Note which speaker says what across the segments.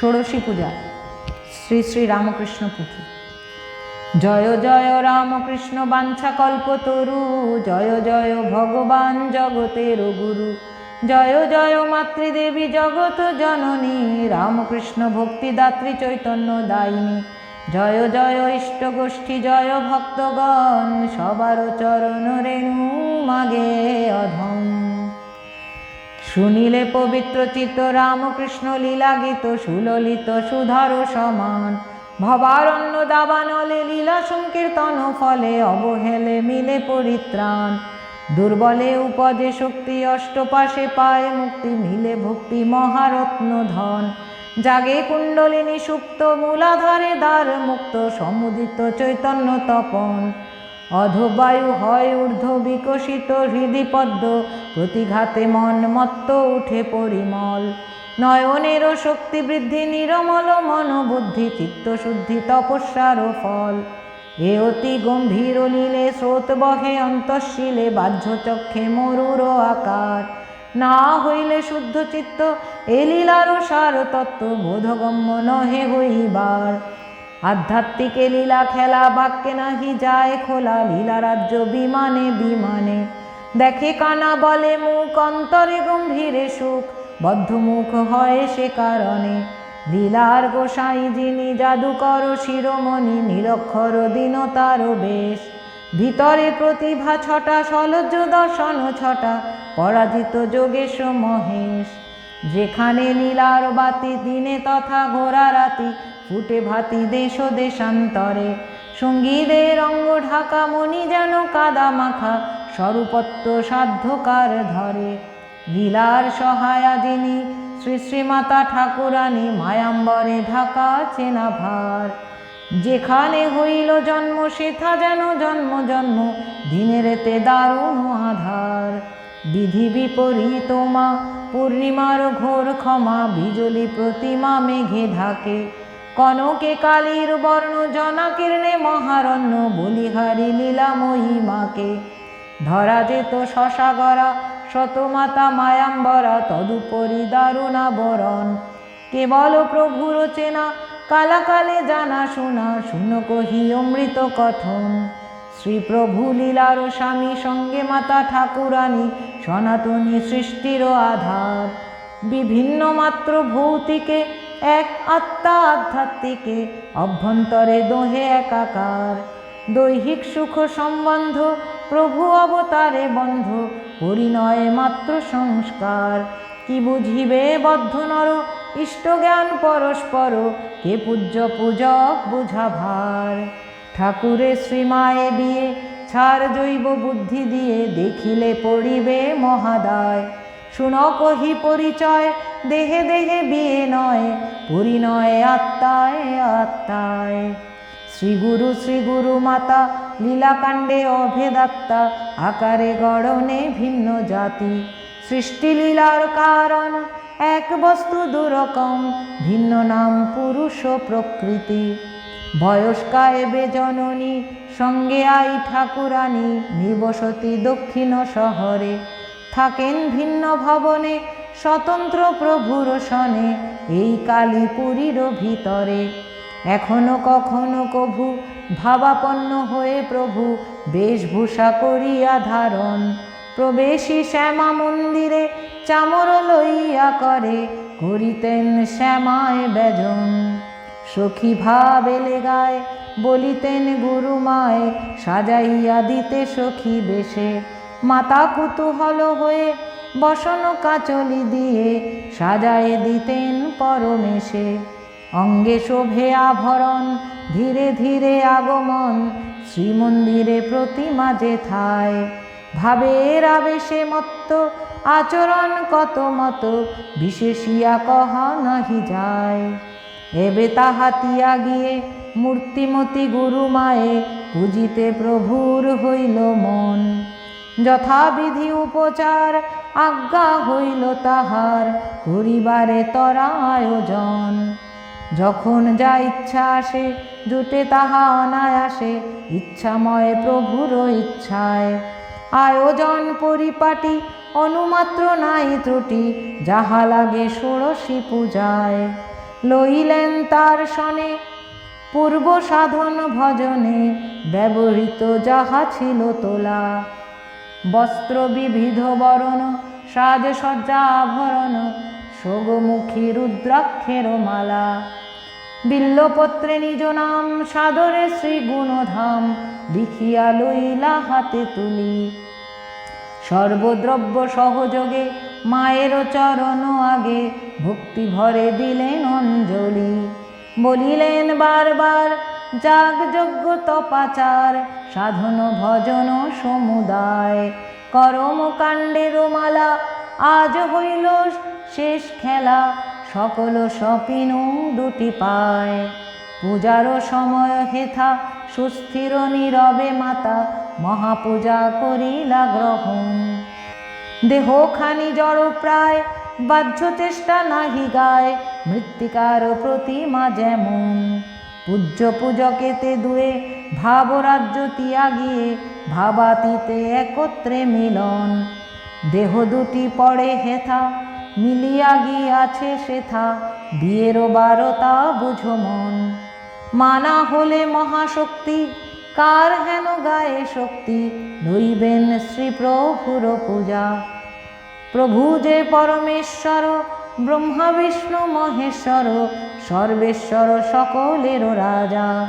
Speaker 1: ষোড়শী পূজা, শ্রী শ্রী রামকৃষ্ণ পুঁথি জয় জয় রামকৃষ্ণ বাঞ্ছা কল্পতরু জয় জয় ভগবান জগতের গুরু। জয় জয় মাতৃদেবী জগত জননী, রামকৃষ্ণ ভক্তিদাত্রী চৈতন্য দায়িনী। জয় জয় ইষ্ট গোষ্ঠী, জয় ভক্তগণ, সবার চরণ রেণু মাগে অধম। শুনিলে পবিত্র চিত্ত রামকৃষ্ণ লীলা গীত সুললিত সুধার সমান। ভবারণ্য দাবানলে লীলা সংকীর্তন ফলে অবহেলে মিলে পরিত্রাণ। দুর্বলে উপজে শক্তি অষ্টপাশে পায় মুক্তি মিলে ভক্তি মহারত্ন ধন। জাগে কুণ্ডলিনী সুপ্ত মূলাধারে দ্বার মুক্ত সমুদিত চৈতন্য তপন। অধবায়ু হয় ঊর্ধ্ব বিকশিত হৃদিপদ্ম প্রতিঘাতে মন মত্ত উঠে পরিমল। নয়নের শক্তি বৃদ্ধি নিরমল, মনোবুদ্ধি চিত্তশুদ্ধি তপস্যার ফল। এ অতি গম্ভীর নীলে স্রোত বহে অন্তঃশীলে, বাহ্য চক্ষে মরুর আকার। না হইলে শুদ্ধ চিত্ত, এ লীলার সার তত্ত্ব বোধগম্য নহে হইবার। আধ্যাত্মিকে লীলা খেলা বাক্যে নাহি যায় খোলা লীলা রাজ্য বিমানে বিমানে। দেখে কানা বলে মুখ, অন্তরে গম্ভীরে সুখ, বদ্ধমুখ হয় সে কারণে। লীলার গোসাই যিনি জাদুকর শিরোমণি, নিরক্ষর দীনতার বেশ। ভিতরে প্রতিভা ছটা, সলজ্জ দর্শন ছটা, পরাজিত যোগেশ মহেশ। যেখানে লীলার বাতি দিনে তথা ঘোরা রাতি ফুটে ভাতি দেশ দেশান্তরে। সঙ্গীদের অঙ্গ ঢাকা মণি যেন কাদা মাখা, স্বরূপত্ব সাধ্যকার ধরে। লীলার সহায়া যিনি, শ্রী শ্রীমাতা ঠাকুরানী মায়াম্বরে ঢাকা চেনা ভার যেখানে হইল জন্ম, সেথা যেন জন্ম জন্ম, দিনের এতে দারুণ আধার। বিধি বিপরীত মা, পূর্ণিমার ঘোর ক্ষমা, বিজলি প্রতিমা মেঘে ঢাকে। কনকে কালীর বর্ণ জনাকীর্ণে মহারণ্য বলিহারি লীলাময়ী মাকে ধরা যেত শশাগরা, শতমাতা মায়াম্বরা, তদুপরি দারুণাবরণ কেবল প্রভুর চেনা, কালাকালে জানা শোনা, শুন কহি অমৃত কথন। শ্রীপ্রভু লীলার স্বামী, সঙ্গে মাতা ঠাকুরানী, সনাতনী সৃষ্টির আধার। বিভিন্ন মাত্র ভৌতিকে এক আত্মা আধ্যাত্মিকে, অভ্যন্তরে দোহে একাকার। দৈহিক সুখ সম্বন্ধ, প্রভু অবতারে বন্ধ, পরিণয়ে মাত্র সংস্কার। কি বুঝিবে বদ্ধ নর ইষ্টজ্ঞান পরস্পর, কে পূজ্য পূজক বুঝা ভার ঠাকুরে শ্রীমায়ে দিয়ে, ছাড় জৈব বুদ্ধি দিয়ে, দেখিলে পড়িবে মহাদায়। শুন কহি পরিচয়, দেহে দেহে বিয়ে নয় পরিণয় আত্মায় আত্মায়। শ্রীগুরু শ্রীগুরু মাতা, লীলাকাণ্ডে অভেদাত্মা, আকারে গড়নে ভিন্ন জাতি। সৃষ্টিলীলার কারণ, এক বস্তু দুরকম, ভিন্ন নাম পুরুষ প্রকৃতি। বয়স্কায় বেজননী সঙ্গে আই ঠাকুরানী, নিবসতি দক্ষিণ শহরে। থাকেন ভিন্ন ভবনে, স্বতন্ত্র প্রভুর সনে, এই কালীপুরীর ভিতরে। এখনও কখনো কভু ভাবাপন্ন হয়ে প্রভু বেশভূষা করিয়া ধারণ। প্রবেশী শ্যামা মন্দিরে চামর লইয়া করে, করিতেন শ্যামায় বেজন সখী ভাবেলে গায়, বলিতেন গুরুমায়, সাজাইয়া দিতে সখী বেশে। মাতা কুতূহল হয়ে বসন কাচলি দিয়ে সাজায়ে দিতেন পরমেশে। অঙ্গে শোভে আভরণ, ধীরে ধীরে আগমন, শ্রীমন্দিরে প্রতিমা যে থায় ভাবের আবেশে মত্ত, আচরণ কত মত, বিশেষিয়া কহা নাহি যায়। এবে তাহাতিয়া গিয়ে মূর্তিমতি গুরুমায়ে, পুজিতে প্রভুর হইল মন। যথাবিধি উপচার, আজ্ঞা হইল তাহার, করিবারে তরা আয়োজন যখন যা ইচ্ছা আসে, জুটে তাহা অনায়াসে, ইচ্ছাময় প্রভুর ইচ্ছায়। আয়োজন পরিপাটি, অনুমাত্র নাই ত্রুটি, যাহা লাগে ষোড়শী পূজায়। লইলেন তার সনে পূর্ব সাধন ভজনে, ব্যবহৃত যাহা ছিল তোলা। বস্ত্র বিবিধ বরণ সাজসজ্জা আভরণ সোগমুখী রুদ্রাক্ষের মালা। বিল্লপত্রে নিজ নাম, সাদরে শ্রী গুণধাম লিখিয়া লইলা হাতে তুলি। সর্বদ্রব্য সহযোগে, মায়ের চরণ আগে ভক্তি ভরে দিলেন অঞ্জলি। বলিলেন বারবার যাগ যজ্ঞ তপাচার সাধন ভজন সমুদায়। করমকাণ্ডের মালা আজ হইল শেষ খেলা, সকল সপিনু দুটি পায়। পূজারও সময় হেথা সুস্থির নীরবে মাতা, মহাপূজা করিলা গ্রহণ। দেহখানি জড় প্রায়, বাহ্য চেষ্টা নাহি গায়, মৃত্তিকার প্রতিমা যেমন। পূজ্য পূজকেতে দুয়ে ভাবরাজ্য তিয়াগিয়ে ভাবাতীতে একত্রে মিলন। দেহ দুটি পড়ে হেথা, মিলিয়া গিয়াছে সেথা বিয়েরও বারতা বুঝো মন। মানা হলে মহাশক্তি, কার হেন গায়ে শক্তি, লইবেন শ্রী প্রভুর পূজা। প্রভু যে পরমেশ্বর ব্রহ্মা, বিষ্ণু, মহেশ্বর, সর্বেশ্বর সকলের রাজা।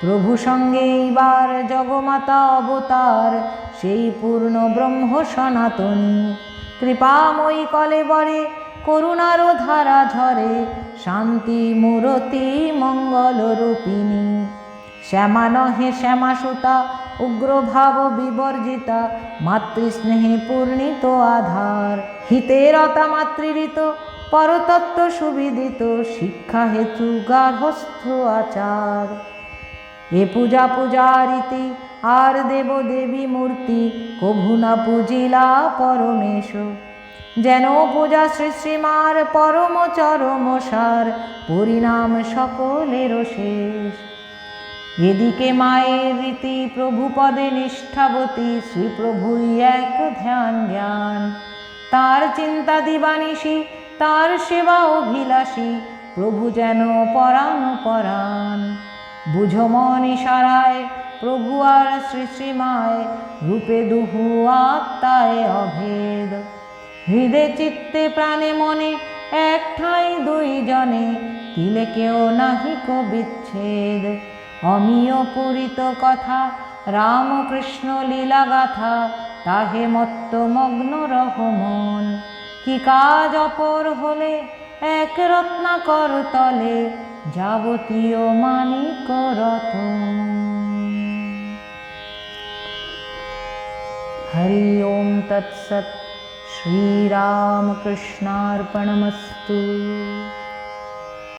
Speaker 1: প্রভু সঙ্গে এইবার জগমাতা অবতার, সেই পূর্ণ ব্রহ্ম সনাতনী। কৃপাময়ী কলে বরে, করুণার ধারা ঝরে শান্তি, মূরতি, মঙ্গল রূপিণী। শ্যামা নহে শ্যামা সুতা উগ্রভাব বিবর্জিতা, মাতৃস্নেহে পূর্ণিত আধার। হিতেরতা মাতৃঋত পরতত্ত্ব সুবিদিত, শিক্ষা হেতু গার্হস্থ আচার। এ পূজা পূজা রীতি আর দেব দেবী মূর্তি, কভু না পূজিলা পরমেশ। যেন পূজা শ্রী শ্রীমার পরম চরম সার, পরিণাম সকলের শেষ। এদিকে মায়ের রীতি প্রভু পদে নিষ্ঠাবতী শ্রীপ্রভুই এক ধ্যান জ্ঞান তার চিন্তা দিবানিশি, তার সেবা অভিলাষী, প্রভু যেন পরাণ পরাণ। বুঝো মন ইশারায়, প্রভু আর শ্রী শ্রীমায় রূপে দুহু আত্মায় অভেদ। হৃদে চিত্তে প্রাণে মনে এক ঠাঁই দুই জনে তিলে কেউ নাহিক বিচ্ছেদ অমিয় পুরিত কথা রামকৃষ্ণ লীলা গাথা তাহে মত্ত মগ্ন রহমন কি কাজ অপর হলে এক রত্নাকর তলে যাবতীয় মানিক রতন हरि ओम तत्सत श्रीरामकृष्णार्पणमस्तु